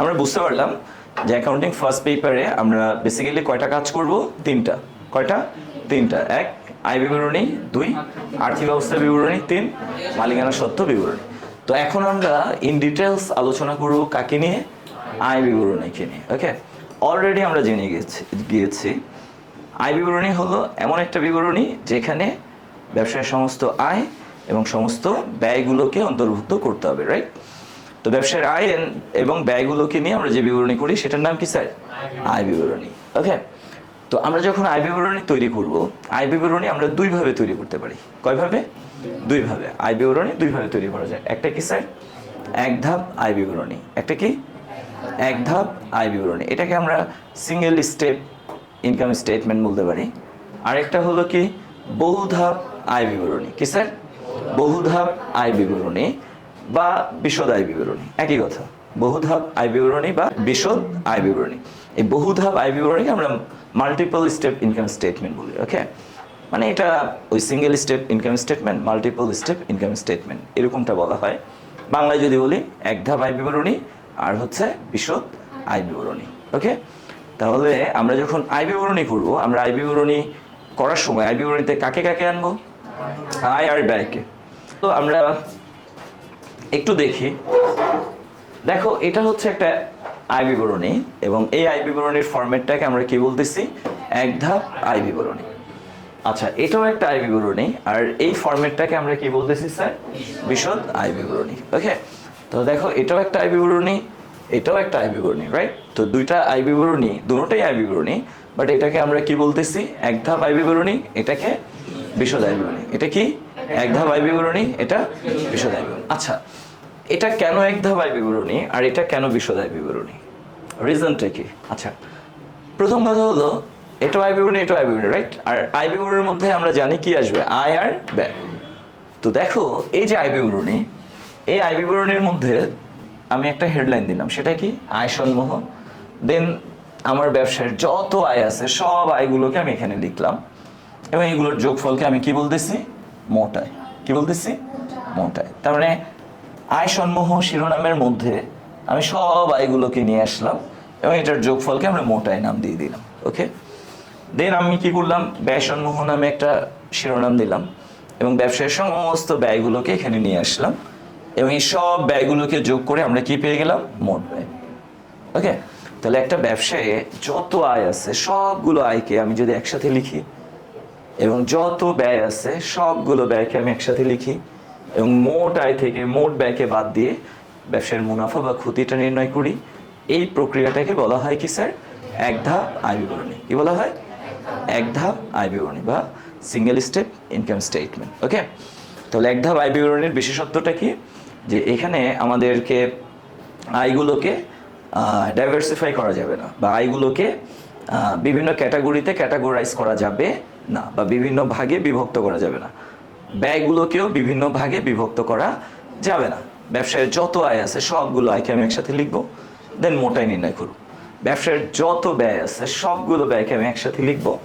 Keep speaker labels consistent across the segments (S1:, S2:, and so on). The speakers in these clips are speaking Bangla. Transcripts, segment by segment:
S1: আমরা বুঝতে পারলাম যে অ্যাকাউন্টিং ফার্স্ট পেপারে আমরা বেসিক্যালি কয়টা কাজ করব? তিনটা। কয়টা? তিনটা। এক, আয় বিবরণী। দুই, আর্থিক অবস্থা বিবরণী। তিন, মালিকানা সত্ত্ব বিবরণী। তো এখন আমরা ইন ডিটেলস আলোচনা করব কাকে নিয়ে? আয় বিবরণীকে নিয়ে। ওকে অলরেডি আমরা জেনে গেছি গিয়েছি। আয় বিবরণী হলো এমন একটা বিবরণী যেখানে ব্যবসায়ের সমস্ত আয় এবং সমস্ত ব্যয়গুলোকে অন্তর্ভুক্ত করতে হবে রাইট তো ব্যবসার আয় এবং ব্যয়গুলোকে নিয়ে আমরা যে বিবরণী করি, সেটার নাম কি, স্যার? আয় বিবরণী। ওকে তো আমরা যখন আয় বিবরণী তৈরি করব, আয় বিবরণী আমরা দুইভাবে তৈরি করতে পারি। কয়ভাবে? দুইভাবে। আয় বিবরণী দুইভাবে তৈরি করা যায়। একটা কি, স্যার? এক ধাপ আয় বিবরণী। একটা কি? এক ধাপ আয় বিবরণী। এটাকে আমরা সিঙ্গেল স্টেপ ইনকাম স্টেটমেন্ট বলতে পারি। আরেকটা হলো কি? বহু ধাপ আয় বিবরণী। কি, স্যার? বহু ধাপ আয় বিবরণী। বা বিশদ আয় বিবরণী। একই কথা। বহু ধাপ আয় বিবরণী বা বিশদ আয় বিবরণী। এই বহু ধাপ আয় বিবরণীকে আমরা মাল্টিপল স্টেপ ইনকাম স্টেটমেন্ট বলি ওকে মানে এটা ওই single step income statement multiple step income statement এরকমটা বলা হয়। বাংলায় যদি বলি, এক ধাপ আয় বিবরণী আর হচ্ছে বিশদ আয় বিবরণী ওকে তাহলে আমরা যখন আয় বিবরণী করব, আমরা আয় বিবরণী করার সময়, আয় বিবরণীতে কাকে কাকে আনব? আয় আর ব্যয়কে। তো আমরা একটু দেখি দেখো এটা হচ্ছে একটা আয় বিবরণী এবং এই আয় বিবরণীর ফরম্যাটটাকে আমরা কি বলতেছি এক ধাপ আয় বিবরণী আচ্ছা এটাও একটা আয় বিবরণী আর এই ফরম্যাটটাকে আমরা কি বলতেছি স্যার বিশদ আয় বিবরণী ওকে তো দেখো এটাও একটা আয় বিবরণী এটাও একটা আয় বিবরণী রাইট তো দুইটা আয় বিবরণী দুটোটাই আয় বিবরণী বাট এটাকে আমরা কি বলতেছি এক ধাপ আয় বিবরণী এটাকে বিশদ আয় বিবরণী এটা কি এক ধাপ আয় বিবরণী এটা বিশদ আয় বিবরণী আচ্ছা এটা কেন এক ধাপ আয় বিবরণী আর এটা কেন বিশদ আয় বিবরণী? রিজনটা কি? আচ্ছা প্রথম কথা হলো, এটা আয় বিবরণী, এটা আয় বিবরণী রাইট আর আয় বিবরণীর মধ্যে আমরা জানি কি আসবে, আয় আর ব্যয়। তো দেখো, এই যে আয় বিবরণী, এই আয় বিবরণীর মধ্যে আমি একটা হেডলাইন দিলাম, সেটা কি? আয় সমূহ দেন আমার ব্যবসার যত আয় আছে, সব আয়গুলোকে আমি এখানে লিখলাম। এবং এগুলোর যোগফলকে আমি কি বলতেছি? মোটায় কি বলতেছি? মোটায় তার মানে আয় সমূহ শিরোনামের মধ্যে আমি সব আয়গুলোকে নিয়ে আসলাম এবং এটার যোগফলকে আমরা মোটায় নাম দিয়ে দিলাম, ওকে? দেন আমি কি করলাম? ব্যয় সমূহ নামে একটা শিরোনাম দিলাম এবং ব্যবসায়ের সমস্ত ব্যয়গুলোকে এখানে নিয়ে আসলাম এবং এই সব ব্যয়গুলোকে যোগ করে আমরা কি পেয়ে গেলাম? মোট ব্যয়। ওকে? তাহলে একটা ব্যবসায়ে যত আয় আছে, সবগুলো আয়কে আমি যদি একসাথে লিখি এবং যত ব্যয় আছে, সবগুলো ব্যয়কে আমি একসাথে লিখি। এবং মোট আয় থেকে, মোট ব্যয়কে বাদ দিয়ে ব্যবসার মুনাফা বা ক্ষতিটা নির্ণয় করি। এই প্রক্রিয়াটাকে বলা হয় কি স্যার? এক ধাপ আয় বিবরণী। কি বলা হয়? এক ধাপ আয় বিবরণী বা single step income statement okay তাহলে এক ধাপ আয় বিবরণীর বিশেষত্বটা কি? যে এখানে আমাদেরকে আয়গুলোকে ডাইভার্সিফাই করা যাবে না বা আয়গুলোকে বিভিন্ন ক্যাটাগরিতে ক্যাটাগরাইজ করা যাবে না বা বিভিন্ন ভাগে বিভক্ত করা যাবে না। ব্যয়গুলোকেও বিভিন্ন ভাগে বিভক্ত করা যাবে না। ব্যবসায়ের যত আয় আছে, সবগুলো আয়কে আমি একসাথে লিখব, দেন মোটাই নির্ণয় করব। ব্যবসায়ের যত ব্যয় আছে, সবগুলো ব্যয়কে আমি একসাথে লিখব,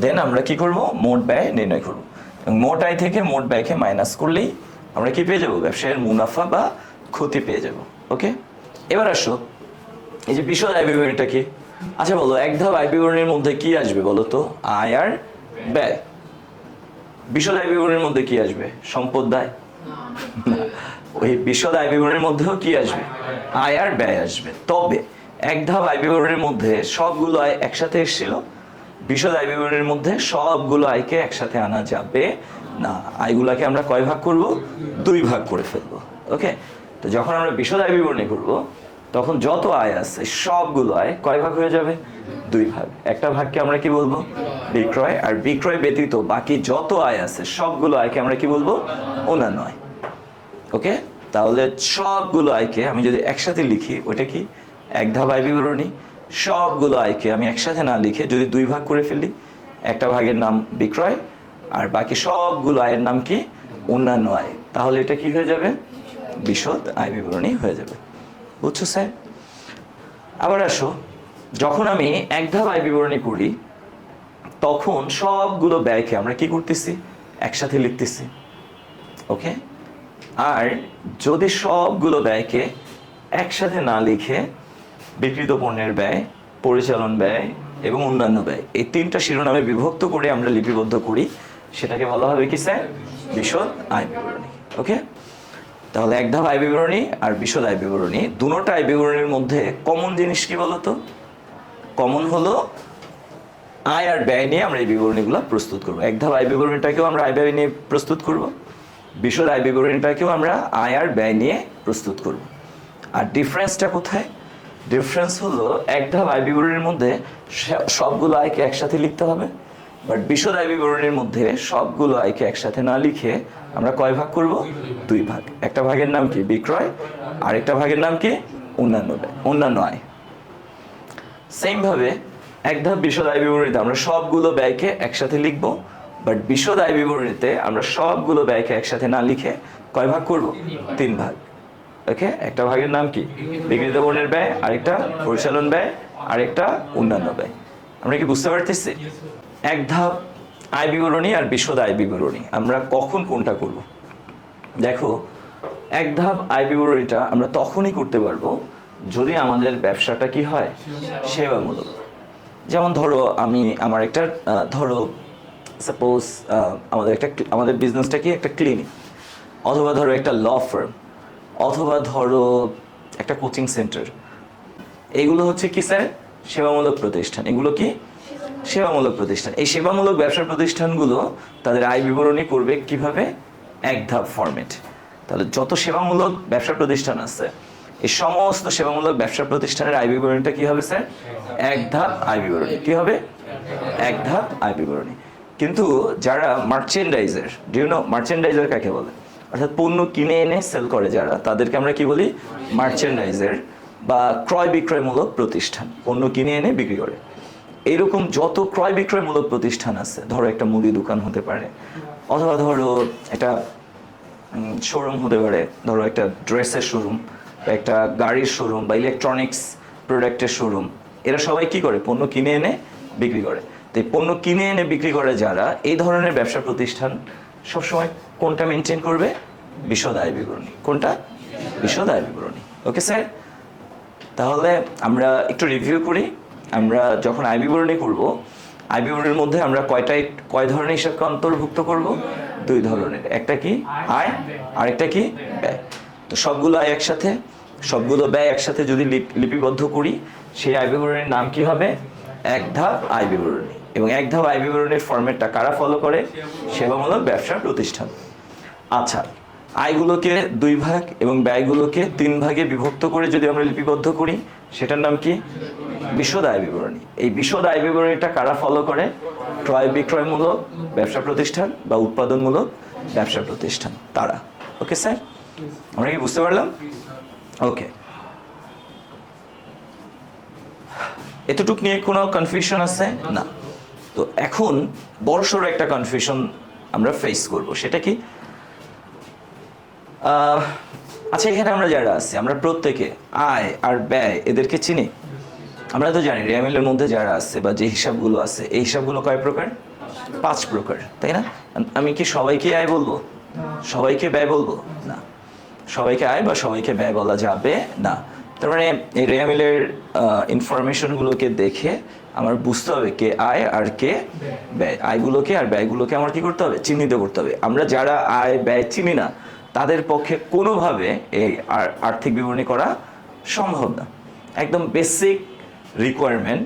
S1: দেন আমরা কি করব? মোট ব্যয় নির্ণয় করব। এবং মোট আয় থেকে মোট ব্যয়কে মাইনাস করলেই আমরা কি পেয়ে যাব? ব্যবসায়ের মুনাফা বা ক্ষতি পেয়ে যাব। ওকে? এবার আসো। এই যে বিশদ আয় বিবরণীটা কি? আচ্ছা বলো, এক ধাপ আয় বিবরণীর মধ্যে কি আসবে বলো তো? আয় আর ব্যয়। বিশদ আয় বিবরণীর মধ্যে কি আসবে? সম্পদ দায় ওই বিশদ আয় বিবরণীর মধ্যেও কি আসবে? আয় আর ব্যয় আসবে। তবে এক ধাপ আয় বিবরণীর মধ্যে সবগুলো আয় একসাথে এসেছিল। বিশদ আয় বিবরণীর মধ্যে সবগুলো আয়কে একসাথে আনা যাবে না। আয়গুলাকে আমরা কয় ভাগ করব? দুই ভাগ করে ফেলব। ওকে? তো যখন আমরা বিশদ আয় বিবরণী করব তখন যত আয় আছে, সবগুলো আয় কয় ভাগ হয়ে যাবে? দুই ভাগ। একটা ভাগকে আমরা কি বলব? বিক্রয়। আর বিক্রয় ব্যতীত বাকি যত আয় আছে, সবগুলো আয়কে আমরা কি বলব? অন্যান্য আয় ওকে? তাহলে সবগুলো আয়কে আমি যদি একসাথে লিখি, ওটা কি? এক ধাপ আয় বিবরণী। সবগুলো আয়কে আমি একসাথে না লিখে যদি দুই ভাগ করে ফেলি, একটা ভাগের নাম বিক্রয়, আর বাকি সবগুলো আয়ের নাম কি? অন্যান্য আয় তাহলে এটা কি হয়ে যাবে? বিশদ আয় বিবরণী হয়ে যাবে। বুঝছ, স্যার? আবার আসো। যখন আমি এক আয় বিবরণী করি, তখন সবগুলো ব্যয়কে আমরা কি করতেছি? একসাথে লিখতেছি। ওকে? আর যদি সবগুলো ব্যয়কে একসাথে না লিখে বিক্রিত পণ্যের ব্যয়, পরিচালন ব্যয় এবং অন্যান্য ব্যয়, এই তিনটা শিরোনামে বিভক্ত করে আমরা লিপিবদ্ধ করি, সেটাকে বলা হবে কি, স্যার? বিশদ আয় বিবরণী ওকে? তাহলে এক ধাপ আয় বিবরণী আর বিশদ আয় বিবরণী। দুটোটা আয় বিবরণীর মধ্যে কমন জিনিস কি বলতো? কমন হলো আয় আর ব্যয় নিয়ে আমরা এই বিবরণীগুলো প্রস্তুত করব। এক ধাপ আয় বিবরণীটাকেও আমরা আয় ব্যয় নিয়ে প্রস্তুত করব। বিশদ আয় বিবরণীটাকেও আমরা আয় আর ব্যয় নিয়ে প্রস্তুত করব। আর ডিফারেন্সটা কোথায়? ডিফারেন্স হলো এক ধাপ আয় বিবরণীর মধ্যে সবগুলো আয়কে একসাথে লিখতে হবে। বাট বিশদ আয় বিবরণীর মধ্যে সবগুলো আয়কে একসাথে না লিখে আমরা কয় ভাগ করব? দুই ভাগ। একটা ভাগের নাম কি? বিক্রয়। আরেকটা ভাগের নাম কি? অন্যান্য অন্যান্য আয়। সেম ভাবে এক ধাপ বিশদ আয় বিবরণীতে আমরা সবগুলো ব্যয়কে একসাথে লিখব বাট বিশদ আয় বিবরণীতে আমরা সবগুলো ব্যয়কে একসাথে না লিখে কয় ভাগ করব? তিন ভাগ। ওকে একটা ভাগের নাম কি? বিক্রিত পণ্যের ব্যয়, আরেকটা পরিচালন ব্যয়, আরেকটা অন্যান্য ব্যয়। আমরা কি বুঝতে পারতেছি? এক ধাপ আয় বিবরণী আর বিশদ আয় বিবরণী আমরা কখন কোনটা করব? দেখো, এক ধাপ আয় বিবরণীটা আমরা তখনই করতে পারব যদি আমাদের ব্যবসাটা কি হয়? সেবামূলক। যেমন ধরো, আমি আমার একটা ধরো সাপোজ আমাদের একটা আমাদের বিজনেসটা কি? একটা ক্লিনিক অথবা ধরো একটা ল ফার্ম অথবা ধরো একটা কোচিং সেন্টার এগুলো হচ্ছে কি স্যার? সেবামূলক প্রতিষ্ঠান। এগুলো কি? সেবামূলক প্রতিষ্ঠান। এই সেবামূলক ব্যবসা প্রতিষ্ঠানগুলো তাদের আয় বিবরণী করবে কীভাবে? এক ধাপ ফরম্যাট তাহলে যত সেবামূলক ব্যবসা প্রতিষ্ঠান আছে, এই সমস্ত সেবামূলক ব্যবসা প্রতিষ্ঠানের আয় বিবরণীটা কি হবে, স্যার? এক ধাপ আয় বিবরণী। কি হবে? এক ধাপ আয় বিবরণী। কিন্তু যারা মার্চেন্ডাইজার ডিউ নো মার্চেন্ডাইজার কাকে বলে? অর্থাৎ পণ্য কিনে এনে সেল করে যারা, তাদেরকে আমরা কি বলি? মার্চেন্ডাইজার বা ক্রয় বিক্রয়মূলক প্রতিষ্ঠান। পণ্য কিনে এনে বিক্রি করে। এইরকম যত ক্রয় বিক্রয়মূলক প্রতিষ্ঠান আছে, ধরো একটা মুদি দোকান হতে পারে, অথবা ধরো একটা শোরুম হতে পারে, ধরো একটা ড্রেসের শোরুম বা একটা গাড়ির শোরুম বা ইলেকট্রনিক্স প্রোডাক্টের শোরুম এরা সবাই কি করে? পণ্য কিনে এনে বিক্রি করে। তো এই পণ্য কিনে এনে বিক্রি করে যারা, এই ধরনের ব্যবসা প্রতিষ্ঠান সবসময় কোনটা মেনটেন করবে? বিশদ আয় বিবরণী। কোনটা? বিশদ আয় বিবরণী। ওকে স্যার তাহলে আমরা একটু রিভিউ করি। আমরা যখন আই বিবরণী করব আই বিবরণীর মধ্যে আমরা কয়টা কয় ধরনের হিসাবকে অন্তর্ভুক্ত করব? দুই ধরনের। একটা কি? আয়, আরেকটা কি? ব্যয়। তো সবগুলো আয় একসাথে, সবগুলো ব্যয় একসাথে যদি লিপ- লিপিবদ্ধ করি, সেই আয় বিবরণীর নাম কি হবে? এক ধাপ আয় বিবরণী এবং এক ধাপ আয় বিবরণীর ফরম্যাটটা কারা ফলো করে? সেবামূলক ব্যবসা প্রতিষ্ঠান। আচ্ছা আয়গুলোকে দুই ভাগ এবং ব্যয়গুলোকে তিন ভাগে বিভক্ত করে যদি আমরা লিপিবদ্ধ করি, সেটার নাম কি? বিশদ আয় বিবরণী। এই বিশদ আয় বিবরণীটা কারা ফলো করে? ক্রয় বিক্রয়মূলক, ব্যবসা প্রতিষ্ঠান বা উৎপাদনমূলক, ব্যবসা প্রতিষ্ঠান। তারা। ওকে স্যার আমরা কি বুঝতে পারলাম? ওকে এতটুক নিয়ে কোনো কনফিউশন আছে? না। তো এখন বড়সড় একটা কনফিউশন আমরা ফেস করব। সেটা কি? আচ্ছা এখানে আমরা যারা আছি, আমরা প্রত্যেকে আয় আর ব্যয় এদেরকে চিনি? আমরা তো জানি রেমিলের মধ্যে যারা আছে বা যে হিসাবগুলো আছে, এই হিসাবগুলো কয় প্রকার? পাঁচ প্রকার, তাই না? আমি কি সবাইকে আয় বলব? সবাইকে ব্যয় বলব? না। সবাইকে আয় বা সবাইকে ব্যয় বলা যাবে না। তার মানে এই রেয়ামিলের ইনফরমেশনগুলোকে দেখে আমার বুঝতে হবে কে আয় আর কে ব্যয়। আয়গুলোকে আর ব্যয়গুলোকে আমার কি করতে হবে? চিহ্নিত করতে হবে। আমরা যারা আয়, ব্যয় চিনি না, তাদের পক্ষে কোনোভাবে এই আর্থিক বিবরণী করা সম্ভব না। একদম basic requirement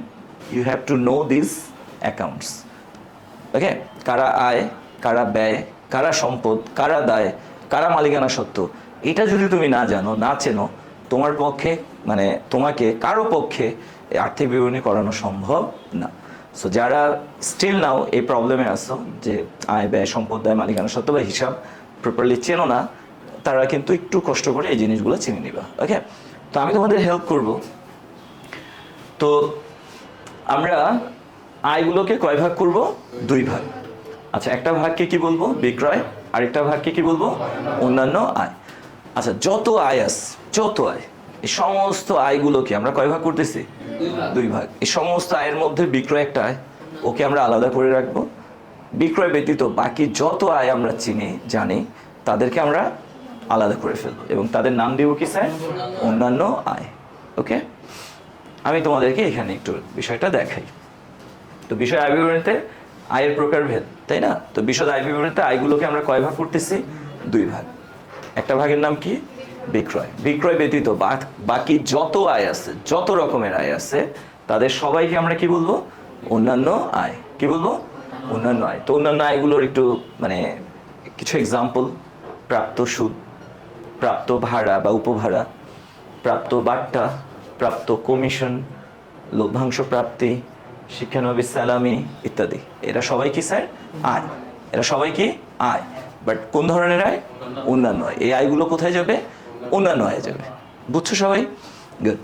S1: you have to know this accounts okay কারা আয়, কারা ব্যয়, কারা সম্পদ, কারা দায়, কারা মালিকানা সত্ত্ব, এটা যদি তুমি না জানো, না চেনো, তোমার পক্ষে মানে তোমাকে কারও পক্ষে আর্থিক বিবরণী করানো সম্ভব না। সো যারা স্টিল নাও এই প্রবলেমে আসো যে আয়, ব্যয়, সম্পদ, দায়, মালিকানা সত্ত্ব বা হিসাব প্রপারলি চেনো না, তারা কিন্তু একটু কষ্ট করে এই জিনিসগুলো চিনে নিবা। ওকে তো আমি তোমাদের হেল্প করব। তো আমরা আয়গুলোকে কয় ভাগ করব? দুই ভাগ। আচ্ছা একটা ভাগকে কি বলব? বিক্রয়। আরেকটা ভাগকে কি বলব? অন্যান্য আয়। আচ্ছা যত আয় আস যত আয় এই সমস্ত আয়গুলোকে আমরা কয় ভাগ করতেছি? দুই ভাগ। এই সমস্ত আয়ের মধ্যে বিক্রয় একটা আয় ওকে আমরা আলাদা করে রাখব। বিক্রয় ব্যতীত বাকি যত আয় আমরা চিনি জানি তাদেরকে আমরা আলাদা করে ফেলব। এবং তাদের নাম দিব কি স্যার? অন্যান্য আয়। ওকে? আমি তোমাদেরকে এখানে একটু বিষয়টা দেখাই। তো বিষয় আয় বিবরণীতে আয়ের প্রকারভেদ, তাই না? তো বিশদ আয় বিবরণীতে আয়গুলোকে আমরা কয় ভাগ করতেছি? দুই ভাগ। একটা ভাগের নাম কি? বিক্রয়। বিক্রয় ব্যতীত বাকি যত আয় আছে, যত রকমের আয় আছে, তাদের সবাইকে আমরা কি বলব? অন্যান্য আয়। কি বলব? অন্যান্য আয়। তো অন্যান্য আয়গুলোর একটু মানে কিছু এক্সাম্পল প্রাপ্ত সুদ, প্রাপ্ত ভাড়া বা উপভাড়া, প্রাপ্ত বাট্টা প্রাপ্ত কমিশন, লভ্যাংশ প্রাপ্তি, শিক্ষানবী সালামি ইত্যাদি। এরা সবাই কি স্যার? আয়। এরা সবাই কি? আয়। বাট কোন ধরনের আয়? অন্যান্য আয় এই আয়গুলো কোথায় যাবে? অন্যান্য আয় যাবে। বুঝছ সবাই? গুড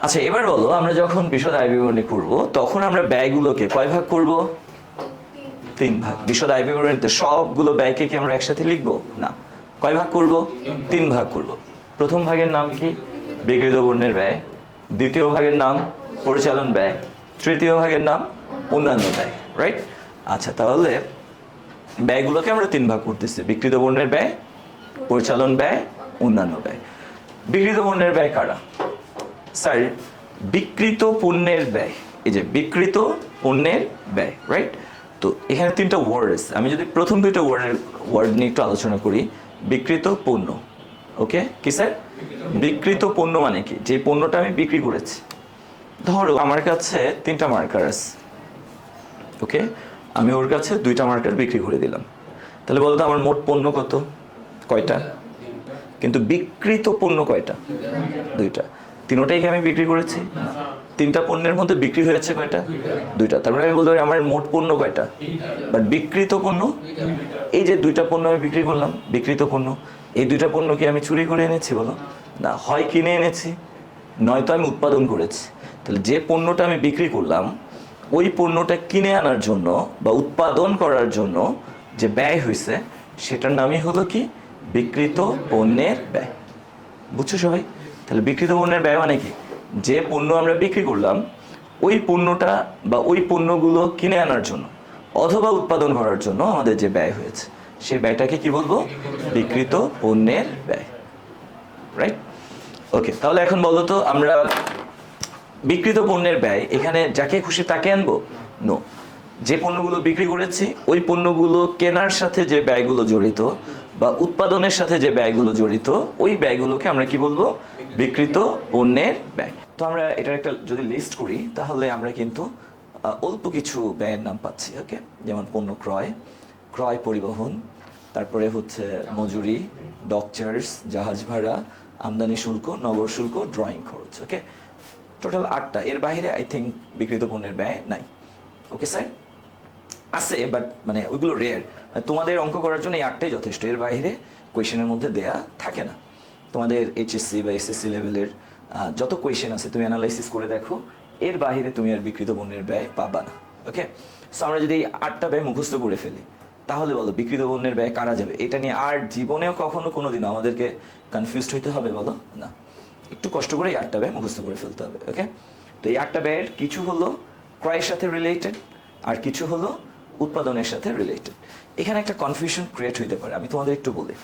S1: আচ্ছা এবার বলো, আমরা যখন বিশদ আয় বিবরণী করব তখন আমরা ব্যয়গুলোকে কয় ভাগ করব? তিন ভাগ। বিশদ আয় বিবরণীতে সবগুলো ব্যয়কে কি আমরা একসাথে লিখব? না। কয় ভাগ করব? তিন ভাগ করব। প্রথম ভাগের নাম কি? বিকৃত পণ্যের ব্যয়। দ্বিতীয় ভাগের নাম পরিচালন ব্যয়। তৃতীয় ভাগের নাম অন্যান্য ব্যয় রাইট আচ্ছা তাহলে ব্যয়গুলোকে আমরা তিন ভাগ করতেছি। বিকৃত পণ্যের ব্যয়, পরিচালন ব্যয়, অন্যান্য ব্যয়। বিকৃত পণ্যের ব্যয় কারা? স্যার, বিকৃত পণ্যের ব্যয়। এই যে বিকৃত পণ্যের ব্যয় রাইট তো এখানে তিনটা ওয়ার্ড আছে। আমি যদি প্রথম দুইটা ওয়ার্ডের ওয়ার্ড নিয়ে একটু আলোচনা করি, বিকৃত পণ্য ওকে কি স্যার? বিকৃত পণ্য মানে কি? যে পণ্যটা আমি বিক্রি করেছি। ধরো আমার কাছে তিনটা মার্কার আছে। ওকে আমি ওর কাছে দুইটা মার্কার বিক্রি করে দিলাম। তাহলে বলতো আমার মোট পণ্য কত? কয়টা? কিন্তু বিকৃত পণ্য কয়টা? দুইটা। তিনোটাই কি আমি বিক্রি করেছি? তিনটা পণ্যের মধ্যে বিক্রি হয়েছে কয়টা? দুইটা। তার মানে আমি বলতে পারি আমার মোট পণ্য কয়টা? বাট বিকৃত পণ্য, এই যে দুইটা পণ্য আমি বিক্রি করলাম বিকৃত পণ্য এই দুইটা পণ্য কি আমি চুরি করে এনেছি বলো? না, হয় কিনে এনেছি, নয়তো আমি উৎপাদন করেছি। তাহলে যে পণ্যটা আমি বিক্রি করলাম, ওই পণ্যটা কিনে আনার জন্য বা উৎপাদন করার জন্য যে ব্যয় হয়েছে সেটার নামই হলো কি? বিকৃত পণ্যের ব্যয়। বুঝছ সবাই? তাহলে বিকৃত পণ্যের ব্যয় মানে কি? যে পণ্য আমরা বিক্রি করলাম, ওই পণ্যটা বা ওই পণ্যগুলো কিনে আনার জন্য অথবা উৎপাদন করার জন্য আমাদের যে ব্যয় হয়েছে। সেই ব্যয়টাকে কি বলব? বিকৃত পণ্যের ব্যয়। রাইট ওকে তাহলে এখন বলো তো আমরা বিকৃত পণ্যের ব্যয়, এখানে যাকে খুশি তাকে আনব? নো যে পণ্যগুলো বিক্রি করেছি, ওই পণ্যগুলো কেনার সাথে যে ব্যয়গুলো জড়িত বা উৎপাদনের সাথে যে ব্যয়গুলো জড়িত, ওই ব্যয়গুলোকে আমরা কি বলব? বিকৃত পণ্যের ব্যয়। তো আমরা এটার একটা যদি লিস্ট করি, তাহলে আমরা কিন্তু অল্প কিছু ব্যয়ের নাম পাচ্ছি ওকে যেমন পণ্য ক্রয় ক্রয় পরিবহন, তারপরে হচ্ছে মজুরি ডক চার্জ জাহাজ ভাড়া, আমদানি শুল্ক, নগর শুল্ক ড্রয়িং খরচ ওকে টোটাল আটটা। এর বাইরে আই থিঙ্ক বিকৃত পণ্যের ব্যয় নাই। ওকে স্যার আছে বাট মানে ওইগুলো রেয়ার তোমাদের অঙ্ক করার জন্য এই আটটাই যথেষ্ট। এর বাইরে কোয়েশনের মধ্যে দেয়া থাকে না। তোমাদের এইচএসসি বা এসএসসি লেভেলের যত কোয়েশন আছে, তুমি অ্যানালাইসিস করে দেখো। এর বাইরে তুমি আর বিকৃত পণ্যের ব্যয় পাবা না। ওকে সো আমরা যদি এই আটটা ব্যয় মুখস্থ করে ফেলি তাহলে বলো, বিকৃত পণ্যের ব্যয় কারা যাবে? এটা নিয়ে আর জীবনেও কখনো কোনোদিনও আমাদেরকে কনফিউজড হইতে হবে বলো? না। একটু কষ্ট করে আটটা ব্যয় মুখস্থ করে ফেলতে হবে ওকে তো এই ব্যয়ের কিছু হলো ক্রয়ের সাথে রিলেটেড আর কিছু হলো উৎপাদনের সাথে রিলেটেড এখানে একটা কনফিউশন ক্রিয়েট হইতে পারে, আমি তোমাদের একটু বলি।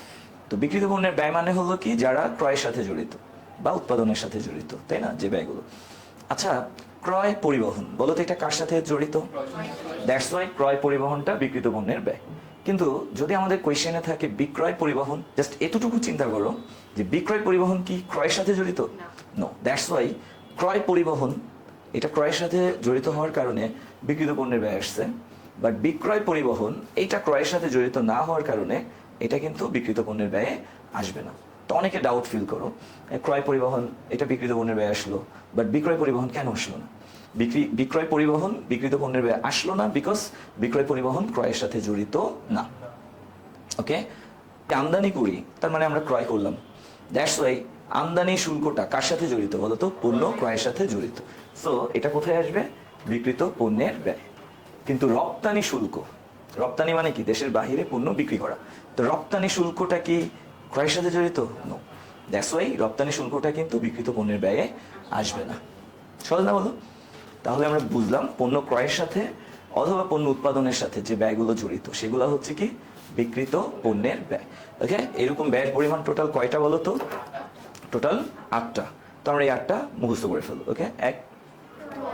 S1: তো বিকৃত পণ্যের ব্যয় মানে হলো কি? যারা ক্রয়ের সাথে জড়িত বা উৎপাদনের সাথে জড়িত, তাই না? যে ব্যয়গুলো। আচ্ছা ক্রয় পরিবহন, বলো তো এটা কার সাথে জড়িত? দ্যাটস ওয়াই ক্রয় পরিবহনটা বিকৃত পণ্যের ব্যয়। কিন্তু যদি আমাদের কোয়েশ্চেনে থাকে বিক্রয় পরিবহন জাস্ট এতটুকু চিন্তা করো যে বিক্রয় পরিবহন কি ক্রয়ের সাথে জড়িত? নো। দ্যাটস ওয়াই ক্রয় পরিবহন এটা ক্রয়ের সাথে জড়িত হওয়ার কারণে বিকৃত পণ্যের ব্যয় আসছে। বাট বিক্রয় পরিবহন এইটা ক্রয়ের সাথে জড়িত না হওয়ার কারণে এটা কিন্তু বিকৃত পণ্যের ব্যয়ে আসবে না। তো অনেকে ডাউট ফিল করো ক্রয় পরিবহন এটা বিকৃত পণ্যের ব্যয় আসলো বাট বিক্রয় পরিবহন কেন আসলো না? বিক্রি, বিক্রয় পরিবহন বিকৃত পণ্যের ব্যয় আসলো না বিকজ বিক্রয় পরিবহন ক্রয়ের সাথে জড়িত না। ওকে আমদানি করি, তার মানে আমরা ক্রয় করলাম। দ্যাটস ওয়াই আমদানি শুল্কটা কার সাথে জড়িত বলতো? পণ্য ক্রয়ের সাথে জড়িত। সো এটা কোথায় আসবে? বিকৃত পণ্যের ব্যয়। কিন্তু রপ্তানি শুল্ক, রপ্তানি মানে কি? দেশের বাহিরে পণ্য বিক্রি করা। তো রপ্তানি শুল্কটা কি ক্রয়ের সাথে জড়িত? নো দ্যাটস ওয়াই রপ্তানি শুল্কটা কিন্তু বিকৃত পণ্যের ব্যয়ে আসবে না। সহজ না বলো? তাহলে আমরা বুঝলাম পণ্য ক্রয়ের সাথে অথবা পণ্য উৎপাদনের সাথে যে ব্যয়গুলো জড়িত, সেগুলো হচ্ছে কি বিকৃত পণ্যের ব্যয়। ওকে এরকম ব্যয়ের পরিমাণ টোটাল কয়টা বলো তো? টোটাল আটটা। তো আমরা এই আটটা মুখস্থ করে ফেলব। ওকে এক,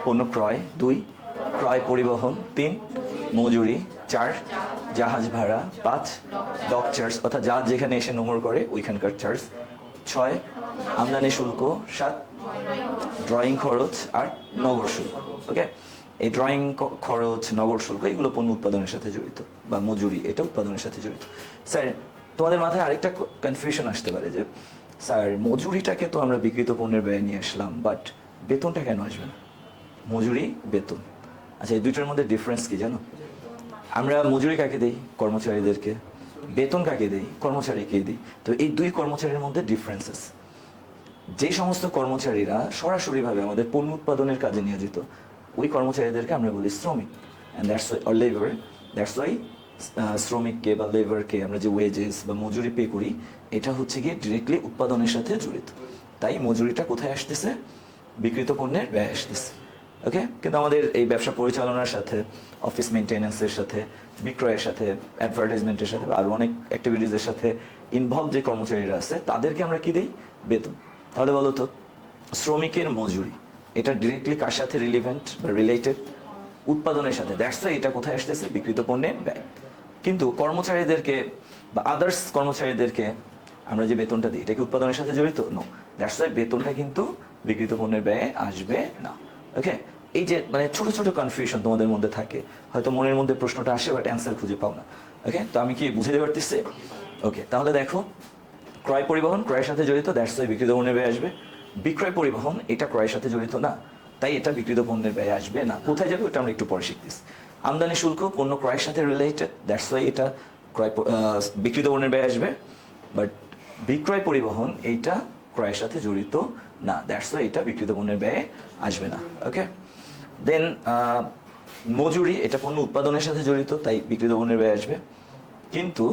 S1: পণ্য ক্রয়। দুই, ক্রয় পরিবহন। তিন, মজুরি। চার, জাহাজ ভাড়া। পাঁচ ডক চার্জ অর্থাৎ জাহাজ যেখানে এসে নোংর করে, ওইখানকার চার্জ ছয়, আমদানি শুল্ক। সাত ড্রয়িং খরচ আর নগর শুল্ক ওকে এই ড্রয়িং খরচ, নগর শুল্ক এগুলো পণ্য উৎপাদনের সাথে জড়িত বা মজুরি, এটা উৎপাদনের সাথে জড়িত। স্যার, তোমাদের মাথায় আরেকটা কনফিউশন আসতে পারে যে, স্যার, মজুরিটাকে তো আমরা বিক্রিত পণ্যের ব্যয় নিয়ে আসলাম বাট বেতনটা কেন আসবে না? মজুরি, বেতন। আচ্ছা এই দুইটার মধ্যে ডিফারেন্স কি জানো? আমরা মজুরি কাকে দেই? কর্মচারীদেরকে। বেতন কাকে দিই? কর্মচারীকে দিই। তো এই দুই কর্মচারীর মধ্যে ডিফারেন্সেস যে সমস্ত কর্মচারীরা সরাসরিভাবে আমাদের পণ্য উৎপাদনের কাজে নিয়োজিত, ওই কর্মচারীদেরকে আমরা বলি শ্রমিক। শ্রমিককে বা লেবারকে আমরা যে ওয়েজেস বা মজুরি পে করি, এটা হচ্ছে গিয়ে ডিরেক্টলি উৎপাদনের সাথে জড়িত। তাই মজুরিটা কোথায় আসতেছে? বিক্রিত পণ্যের ব্যয় আসতেছে। ওকে কিন্তু আমাদের এই ব্যবসা পরিচালনার সাথে অফিস মেনটেন্যান্সের সাথে, বিক্রয়ের সাথে অ্যাডভার্টাইজমেন্টের সাথে আরও অনেক অ্যাক্টিভিটিসের সাথে ইনভলভ যে কর্মচারীরা আছে, তাদেরকে আমরা কি দিই? বেতন। তাহলে বলো তো, শ্রমিকের মজুরি, এটা ডিরেক্টলি কার সাথে রিলিভেন্ট বা রিলেটেড উৎপাদনের সাথে। দ্যাটস এটা কোথায় আসতেছে? বিকৃত পণ্যের ব্যয়। কিন্তু কর্মচারীদেরকে বা আদার্স কর্মচারীদেরকে আমরা যে বেতনটা দিই, এটা কি উৎপাদনের সাথে জড়িত? নো দ্যাটস ওয়াই বেতনটা কিন্তু বিকৃত পণ্যের ব্যয়ে আসবে না। ওকে এই যে মানে ছোট ছোট কনফিউশন তোমাদের মধ্যে থাকে। হয়তো মনের মধ্যে প্রশ্নটা আসে বাট অ্যান্সার খুঁজে পাও না। ওকে তো আমি কি বুঝে দিতে পারতেছি? ওকে তাহলে দেখো ক্রয় পরিবহন ক্রয়ের সাথে জড়িত দ্যাটস ওয়াই বিক্রিত পণ্যের ব্যয় আসবে। বিক্রয় পরিবহন, এটা ক্রয়ের সাথে জড়িত না, তাই এটা বিক্রিত পণ্যের ব্যয় আসবে না। কোথায় যাবে ওটা আমরা একটু পরে শিখতেছি। আমদানি শুল্ক, পণ্য ক্রয়ের সাথে রিলেটেড দ্যাটস এটা ক্রয় বিক্রিত পণ্যের ব্যয় আসবে। বাট বিক্রয় পরিবহন এইটা ক্রয়ের সাথে জড়িত না দ্যাটস এটা বিক্রিত পণ্যের ব্যয়ে আসবে না ওকে দেন মজুরি, এটা পণ্য উৎপাদনের সাথে জড়িত, তাই বিক্রিত পণ্যের ব্যয় আসবে। কিন্তু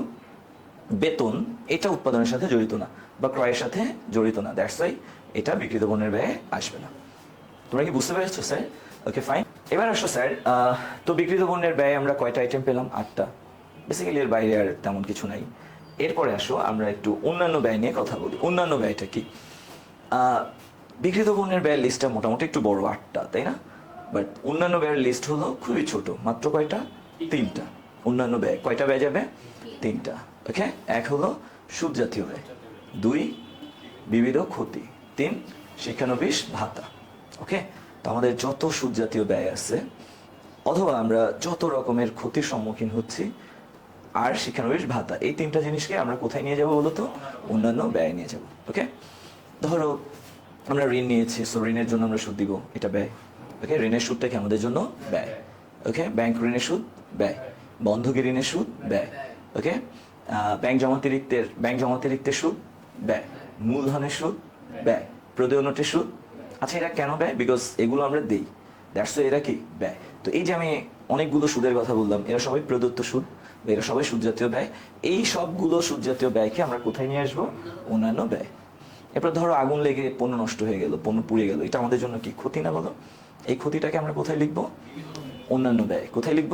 S1: বেতন এটা উৎপাদনের সাথে জড়িত না বা ক্রয়ের সাথে জড়িত না। দ্যাটস ওয়াই এটা বিক্রিত পণ্যের ব্যয়ে আসবে না। তোমরা কি বুঝতে পেরেছ, স্যার? ওকে ফাইন এবার আসো, স্যার। তো বিক্রিত পণ্যের ব্যয়ে আমরা কয়টা আইটেম পেলাম? আটটা। বেসিক্যালি এর বাইরে আর তেমন কিছু নাই। এরপরে আসো, আমরা একটু অন্যান্য ব্যয় নিয়ে কথা বলি। অন্যান্য ব্যয়টা কি? বিক্রিত পণ্যের ব্যয়ের লিস্টটা মোটামুটি একটু বড়, আটটা, তাই না? বাট অন্যান্য ব্যয়ের লিস্ট হলো খুবই ছোট, মাত্র কয়টা? তিনটা। অন্যান্য ব্যয়। কয়টা ব্যয় যাবে? তিনটা। ওকে এক হলো সুদ জাতীয় ব্যয় দুই, বিবিধ ক্ষতি। তিন, শিক্ষানবিশ ভাতা। ওকে তো আমাদের যত সুদ জাতীয় ব্যয় আছে, অথবা আমরা যত রকমের ক্ষতির সম্মুখীন হচ্ছি, আর শিক্ষানবিশ ভাতা, এই তিনটা জিনিসকে আমরা কোথায় নিয়ে যাব বলতো? অন্যান্য ব্যয় নিয়ে যাব। ওকে ধরো, আমরা ঋণ নিয়েছি সো ঋণের জন্য আমরা সুদ দিব, এটা ব্যয়। ওকে ঋণের সুদটা কি আমাদের জন্য? ব্যয়। ওকে ব্যাংক ঋণের সুদ, ব্যয়। বন্ধকি ঋণের সুদ, ব্যয়। ওকে ব্যাংক জমাতিরিক্তের ব্যাংক জমাতিরিক্তের সুদ ব্যয়। মূলধনের সুদ ব্যয়। প্রদেয় নোটের সুদ। আচ্ছা এরা কেন ব্যয়? বিকজ এগুলো আমরা দিই। দ্যাটস এরা কি? ব্যয়। তো এই যে আমি অনেকগুলো সুদের কথা বললাম এরা সবাই প্রদত্ত সুদ এরা সবাই সুদ জাতীয় ব্যয়। এই সবগুলো সুদ জাতীয় ব্যয়কে আমরা কোথায় নিয়ে আসব? অন্যান্য ব্যয়। এরপর ধরো আগুন লেগে পণ্য নষ্ট হয়ে গেল পণ্য পুড়ে গেল এটা আমাদের জন্য কি ক্ষতি না বলো? এই ক্ষতিটাকে আমরা কোথায় লিখব? অন্যান্য ব্যয়। কোথায় লিখব?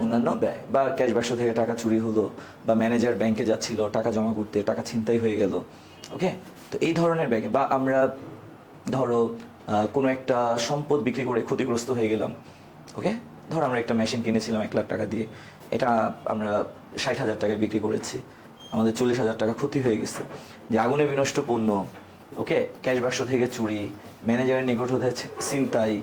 S1: অন্যান্য ব্যয়। বা ক্যাশ বাক্স থেকে টাকা চুরি হলো, বা ম্যানেজার ব্যাংকে যাচ্ছিল, টাকা জমা করতে, টাকা ছিনতাই হয়ে গেল ওকে তো এই ধরনের ব্যাগে বা আমরা, ধরো কোনো একটা সম্পদ বিক্রি করে ক্ষতিগ্রস্ত হয়ে গেলাম ওকে ধরো আমরা একটা মেশিন কিনেছিলাম এক লাখ টাকা দিয়ে। এটা আমরা ষাট হাজার টাকায় বিক্রি করেছি। আমাদের চল্লিশ হাজার টাকা ক্ষতি হয়ে গেছে। যে আগুনে বিনষ্ট পণ্য ওকে ক্যাশ বাক্স থেকে চুরি ম্যানেজারের নিকট হতে চিন্তাই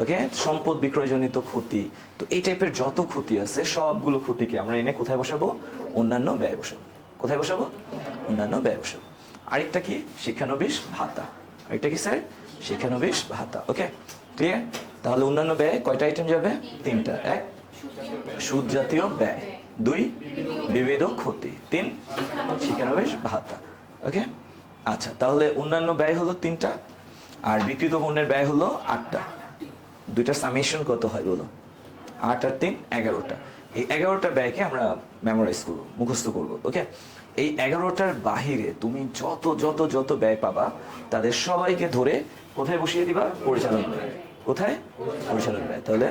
S1: ওকে সম্পদ বিক্রয়জনিত ক্ষতি। তো এই টাইপের যত ক্ষতি আছে, সবগুলো ক্ষতিকে আমরা এনে কোথায় বসাবো? অন্যান্য ব্যয় বসাবো। কোথায় বসাবো? অন্যান্য ব্যয় বসাবো। আরেকটা কি? শিক্ষানবিশ ভাতা। আরেকটা কি স্যার শিক্ষানবিশ ভাতা। ওকে ক্লিয়ার তাহলে অন্যান্য ব্যয় কয়টা আইটেম যাবে? তিনটা। এক সুদ জাতীয় ব্যয়। দুই বিবিধ ক্ষতি। তিন, শিক্ষানবিশ ভাতা। ওকে আচ্ছা তাহলে অন্যান্য ব্যয় হলো তিনটা, আর বিক্রিত পণ্যের ব্যয় হলো আটটা। দুইটা সামেশন কত হয় বলো আট আর তিন, এগারোটা। এই এগারোটা ব্যয়কে আমরা মেমোরাইজ করব, মুখস্থ করব ওকে এই এগারোটার বাহিরে তুমি যত যত যত ব্যয় পাবা, তাদের সবাইকে ধরে কোথায় বসিয়ে দিবা? পরিচালন ব্যয়। কোথায়? পরিচালন ব্যয়। তাহলে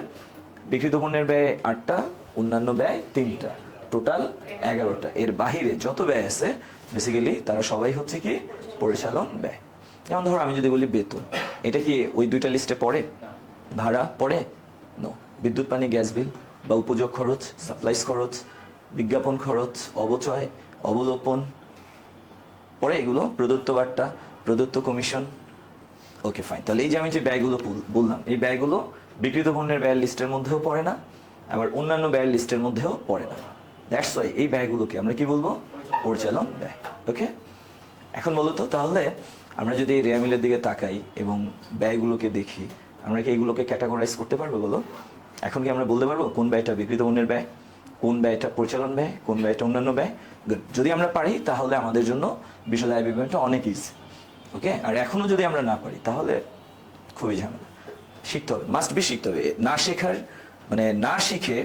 S1: বিক্রিত পণ্যের ব্যয় আটটা, অন্যান্য ব্যয় তিনটা। টোটাল এগারোটা। এর বাহিরে যত ব্যয় আছে বেসিক্যালি তারা সবাই হচ্ছে কি? পরিচালন ব্যয়। যেমন ধরো আমি যদি বলি বেতন, এটা কি ওই দুইটা লিস্টে পড়ে? ভাড়া পড়ে? নো বিদ্যুৎ, পানি, গ্যাস বিল বা উপযোগ খরচ সাপ্লাইস খরচ, বিজ্ঞাপন খরচ, অবচয়, অবলোপন পরে এগুলো? প্রদত্ত বার্তা, প্রদত্ত কমিশন ওকে ফাইন তাহলে এই যে আমি যে ব্যয়গুলো বললাম, এই ব্যয়গুলো বিক্রিত পণ্যের ব্যয়ের লিস্টের মধ্যেও পড়ে না, আবার অন্যান্য ব্যয়ের লিস্টের মধ্যেও পড়ে না। দ্যাটস ওয়াই এই ব্যয়গুলোকে আমরা কি বলব? পরিচালন ব্যয়। ওকে এখন বলো তো, তাহলে আমরা যদি এই রেয়ামিলের দিকে তাকাই এবং ব্যয়গুলোকে দেখি আমরা কি এইগুলোকে ক্যাটাগরাইজ করতে পারব বলো? এখন কি আমরা বলতে পারব কোন ব্যয়টা বিক্রিত পণ্যের ব্যয়, কোন ব্যয়টা পরিচালন ব্যয়, কোন ব্যয়টা অন্যান্য ব্যয়? যদি আমরা পারি, তাহলে আমাদের জন্য বিশাল আয় বিবরণটা অনেক ইজি ওকে আর এখনও যদি আমরা না পারি, তাহলে খুবই ঝামেলা। শিখতে হবে মাস্ট বি শিখতে হবে। না শেখার মানে না শিখে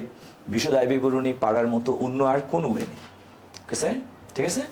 S1: বিশদ আয় বিবরণী পাড়ার মতো অন্য আর কোনো ওয়ে নেই, ঠিক আছে? ঠিক আছে?